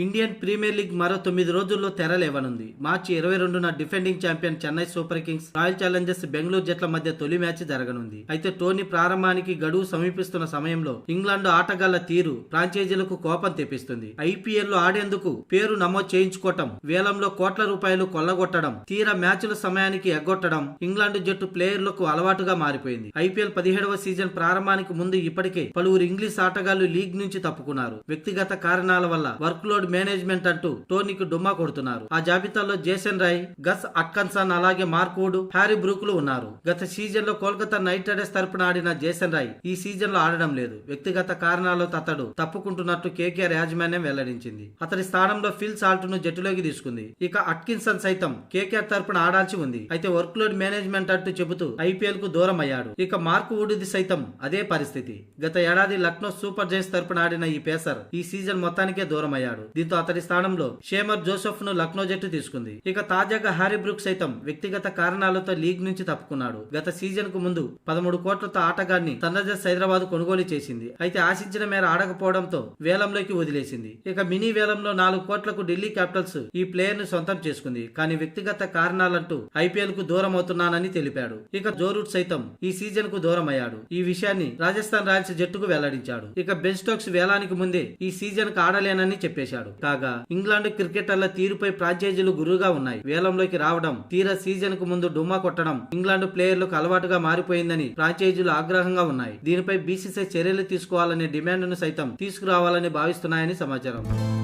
Indian premier league మరో తొమ్మిది రోజుల్లో తెరలేవనుంది మార్చి ఇరవై రెండున defending champion Chennai Super Kings Royal Challengers Bengaluru జట్ల మధ్య తొలి మ్యాచ్ జరగనుంది. అయితే టోర్నీ ప్రారంభానికి గడువు సమీపిస్తున్న సమయంలో ఇంగ్లాండ్ ఆటగాళ్ళ తీరు ఫ్రాంచైజీలకు కోపం తెప్పిస్తుంది. ఐపీఎల్లో ఆడేందుకు పేరు నమోదు చేయించుకోవటం వేలంలో కోట్ల రూపాయలు కొల్లగొట్టడం తీరా మ్యాచ్ల సమయానికి ఎగ్గొట్టడం ఇంగ్లాండ్ జట్టు ప్లేయర్లకు అలవాటుగా మారిపోయింది. ఐపీఎల్ పదిహేడవ సీజన్ ప్రారంభానికి ముందు ఇప్పటికే పలువురు ఇంగ్లీష్ ఆటగాళ్ళు లీగ్ నుంచి తప్పుకున్నారు. వ్యక్తిగత కారణాల వల్ల వర్క్ లోడ్ మేనేజ్మెంట్ అంటూ టోనీకి డుమ్మా కొడుతున్నారు. ఆ జాబితాలో జేసన్ రాయ్ గస్ అక్కన్సన్ అలాగే మార్క్వుడ్ హ్యారీ బ్రూక్లు ఉన్నారు. గత సీజన్లో కోల్కతా నైట్ రైడర్స్ తరపున ఆడిన జేసన్ రాయ్ ఈ సీజన్లో ఆడడం లేదు. వ్యక్తిగత కారణాలతో అతడు తప్పుకుంటున్నట్టు కేకేఆర్ యాజమాన్యం వెల్లడించింది. అతడి స్థానంలో ఫిల్ సాల్ట్ను జట్టులోకి తీసుకుంది. ఇక అట్కిన్సన్ సైతం కేకేఆర్ తరపున ఆడాల్సి ఉంది. అయితే వర్క్ లోడ్ మేనేజ్మెంట్ అంటూ చెబుతూ ఐపీఎల్కు దూరం అయ్యాడు. ఇక మార్క్ వుడ్ది సైతం అదే పరిస్థితి. గత ఏడాది లక్నో సూపర్ జైన్స్ తరపున ఆడిన ఈ పేసర్ ఈ సీజన్ మొత్తానికే దూరం అయ్యాడు. దీంతో అతడి స్థానంలో షేమర్ జోసెఫ్ను లక్నో జట్టు తీసుకుంది. ఇక తాజాగా హ్యారీ బ్రూక్ సైతం వ్యక్తిగత కారణాలతో లీగ్ నుంచి తప్పుకున్నాడు. గత సీజన్కు ముందు పదమూడు కోట్లతో ఆటగాన్ని సన్రైజర్స్ హైదరాబాద్ కొనుగోలు చేసింది. అయితే ఆశించిన మేర ఆడకపోవడంతో వేలంలోకి వదిలేసింది. ఇక మినీ వేలంలో నాలుగు కోట్లకు ఢిల్లీ క్యాపిటల్స్ ఈ ప్లేయర్ను సొంతం చేసుకుంది. కానీ వ్యక్తిగత కారణాలంటూ ఐపీఎల్కు దూరం అవుతున్నానని తెలిపాడు. ఇక జోరూట్ సైతం ఈ సీజన్కు దూరం అయ్యాడు ఈ విషయాన్ని రాజస్థాన్ రాయల్స్ జట్టుకు వెల్లడించాడు. ఇక బెన్ స్టోక్స్ వేలానికి ముందే ఈ సీజన్కు ఆడలేనని చెప్పేశాడు. కాగా ఇంగ్లాండ్ క్రికెటర్ల తీరుపై ఫ్రాంచైజీలు గురువుగా ఉన్నాయి. వేలంలోకి రావడం తీరా సీజన్కు ముందు డుమ్మా కొట్టడం ఇంగ్లాండ్ ప్లేయర్లకు అలవాటుగా మారిపోయిందని ఫ్రాంచైజీలు ఆగ్రహంగా ఉన్నాయి. దీనిపై బీసీసీ చర్యలు తీసుకోవాలనే డిమాండ్ను సైతం తీసుకురావాలని భావిస్తున్నాయని సమాచారం.